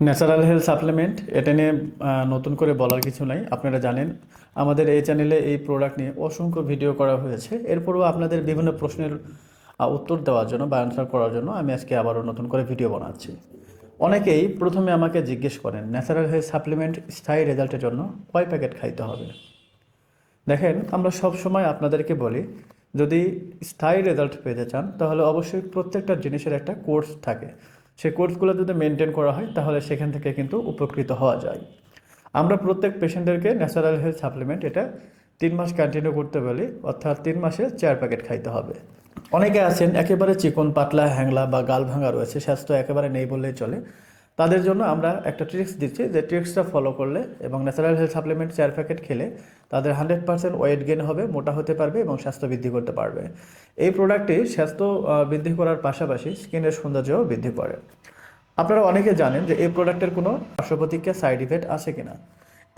Natural health supplement, এটা নিয়ে নতুন করে বলার কিছু নাই। আপনারা জানেন, আমাদের এই চ্যানেলে এই প্রোডাক্ট নিয়ে অসংখ্য ভিডিও করা হয়েছে। এরপরও আপনাদের বিভিন্ন প্রশ্নের উত্তর দেওয়ার জন্য বা অ্যান্সার করার জন্য আমি আজকে আবারও নতুন করে ভিডিও বানাচ্ছি। অনেকেই প্রথমে আমাকে জিজ্ঞেস করেন, ন্যাচারাল হেলথ সাপ্লিমেন্ট স্থায়ী রেজাল্টের জন্য কয় প্যাকেট খাইতে হবে? দেখেন, আমরা সব সময় আপনাদেরকে বলি, যদি স্থায়ী রেজাল্ট পেতে চান, তাহলে অবশ্যই প্রত্যেকটা জিনিসের একটা কোর্স থাকে। সেই কোর্সগুলো যদি মেনটেন করা হয়, তাহলে সেখান থেকে কিন্তু উপকৃত হওয়া যায়। আমরা প্রত্যেক পেশেন্টদেরকে ন্যাচারাল হেলথ সাপ্লিমেন্ট এটা তিন মাস কন্টিনিউ করতে বলি অর্থাৎ তিন মাসে চার প্যাকেট খাইতে হবে। অনেকে আছেন, একেবারে চিকন, পাতলা, হ্যাংলা বা গাল ভাঙা রয়েছে, স্বাস্থ্য একেবারে নেই বললেই চলে। তাদের জন্য আমরা একটা ট্রিক্স দিচ্ছি যে ট্রিক্সটা ফলো করলে এবং ন্যাচারাল হেলথ সাপ্লিমেন্ট চার প্যাকেট খেলে তাদের হান্ড্রেড পার্সেন্ট ওয়েট গেন হবে, মোটা হতে পারবে এবং স্বাস্থ্য বৃদ্ধি করতে পারবে। এই প্রোডাক্টটি স্বাস্থ্য বৃদ্ধি করার পাশাপাশি স্কিনের সৌন্দর্যও বৃদ্ধি করে। আপনারা অনেকে জানেন যে এই প্রোডাক্টের কোনো পার্শ্বপ্রতিক্রিয়া সাইড ইফেক্ট আছে কিনা।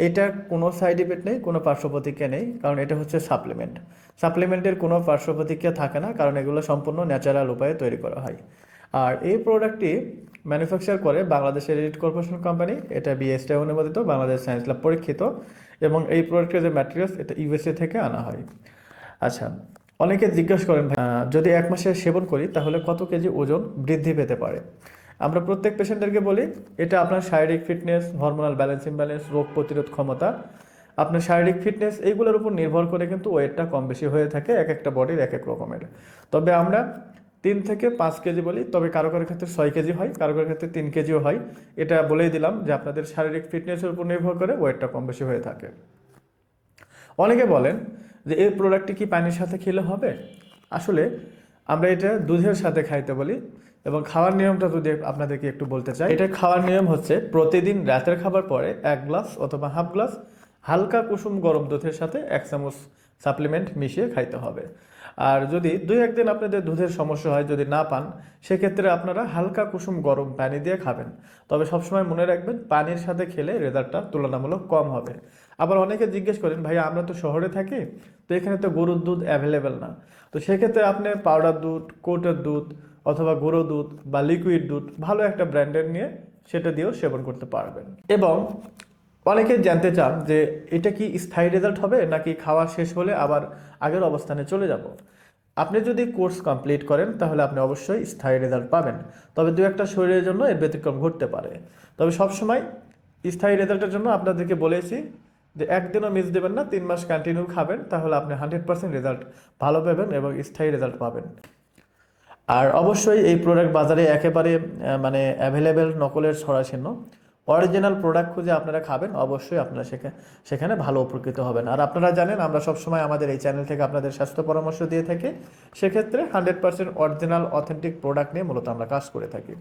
এটা কোনো সাইড ইফেক্ট নেই, কোনো পার্শ্বপ্রতিক্রিয়া নেই, কারণ এটা হচ্ছে সাপ্লিমেন্ট সাপ্লিমেন্টের কোনো পার্শ্বপ্রতিক্রিয়া থাকে না, কারণ এগুলো সম্পূর্ণ ন্যাচারাল উপায়ে তৈরি করা হয়। আর এই প্রোডাক্টটি ম্যানুফ্যাকচার করে বাংলাদেশের রিট কর্পোরেশন কোম্পানি এটা বিএসটি অনুমোদিত, বাংলাদেশ সায়েন্স ল্যাব পরীক্ষিত, এবং এই প্রোডাক্টের যে ম্যাটেরিয়ালস এটা ইউএসএ থেকে আনা হয়। আচ্ছা অনেকে জিজ্ঞেস করেন যদি এক মাসে সেবন করি, তাহলে কত কেজি ওজন বৃদ্ধি পেতে পারে? আমরা প্রত্যেক পেশেন্টদেরকে বলি, এটা আপনার শারীরিক ফিটনেস হরমোনাল ব্যালেন্স ইমব্যালেন্স রোগ প্রতিরোধ ক্ষমতা, আপনার শারীরিক ফিটনেস এইগুলোর উপর নির্ভর করে কিন্তু ওয়েটটা কম বেশি হয়ে থাকে এক একটা বডির এক এক রকমের। তবে আমরা তিন থেকে পাঁচ কেজি বলি, তবে কারও কারও ক্ষেত্রে ছয় কেজি হয়, কারও কারও ক্ষেত্রে তিন কেজিও হয়। এটা বলেই দিলাম যে আপনাদের শারীরিক ফিটনেসের উপর নির্ভর করে ওয়েটটা কম বেশি হয়ে থাকে। অনেকে বলেন যে এই প্রোডাক্টটি কি পানির সাথে খেলে হবে? আসলে আমরা এটা দুধের সাথে খাইতে বলি এবং খাওয়ার নিয়মটা যদি আপনাদেরকে একটু বলতে চাই, এটা খাওয়ার নিয়ম হচ্ছে প্রতিদিন রাতের খাবার পরে এক গ্লাস অথবা হাফ গ্লাস হালকা কুসুম গরম দুধের সাথে এক চামচ সাপ্লিমেন্ট মিশিয়ে খাইতে হবে। আর যদি দুই একদিন আপনাদের দুধের সমস্যা হয়, যদি না পান, সেক্ষেত্রে আপনারা হালকা কুসুম গরম পানি দিয়ে খাবেন। তবে সবসময় মনে রাখবেন, পানির সাথে খেলে রেজাল্টটা তুলনামূলক কম হবে। আবার অনেকে জিজ্ঞেস করেন, ভাই, আমরা তো শহরে থাকি, তো এখানে তো গরুর দুধ অ্যাভেলেবেল না। তো সেক্ষেত্রে আপনি পাউডার দুধ কোটের দুধ অথবা গরু দুধ বা লিকুইড দুধ ভালো একটা ব্র্যান্ডের নিয়ে সেটা দিয়েও সেবন করতে পারবেন। এবং অনেকে জানতে চান যে এটা কি স্থায়ী রেজাল্ট হবে নাকি খাওয়া শেষ হলে আবার আগের অবস্থানে চলে যাব? আপনি যদি কোর্স কমপ্লিট করেন, তাহলে আপনি অবশ্যই স্থায়ী রেজাল্ট পাবেন। তবে দু একটা শরীরের জন্য এর ব্যতিক্রম ঘটতে পারে। তবে সবসময় স্থায়ী রেজাল্টের জন্য আপনাদেরকে বলেছি যে একদিনও মিস দেবেন না, তিন মাস কন্টিনিউ খাবেন, তাহলে আপনি হান্ড্রেড পার্সেন্ট রেজাল্ট ভালো পাবেন এবং স্থায়ী রেজাল্ট পাবেন। আর অবশ্যই এই প্রোডাক্ট বাজারে একেবারে মানে অ্যাভেলেবেল নকলের ছড়াছিন্ন অরিজিনাল প্রোডাক্ট খুঁজে আপনারা খাবেন, অবশ্যই আপনারা সেখানে সেখানে ভালো উপকৃত হবেন। আর আপনারা জানেন, আমরা সবসময় আমাদের এই চ্যানেল থেকে আপনাদের স্বাস্থ্য পরামর্শ দিয়ে থাকি, সেক্ষেত্রে hundred percent original authentic product নিয়ে মূলত আমরা কাজ করে থাকি।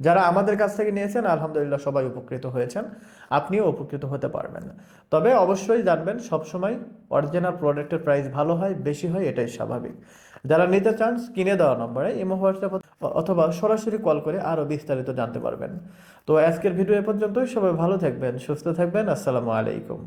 যারা আমাদের কাছ থেকে নিয়েছেন, আলহামদুলিল্লাহ সবাই উপকৃত হয়েছেন, আপনিও উপকৃত হতে পারবেন। তবে অবশ্যই জানবেন, সবসময় অরিজিনাল প্রোডাক্টের প্রাইস ভালো হয়, বেশি হয়, এটাই স্বাভাবিক। যারা নিতে চান স্ক্রিনে দেওয়া নম্বরে ইমো, হোয়াটসঅ্যাপ অথবা সরাসরি কল করে আরও বিস্তারিত জানতে পারবেন। তো আজকের ভিডিও এ পর্যন্তই। সবাই ভালো থাকবেন, সুস্থ থাকবেন। আসসালামু আলাইকুম।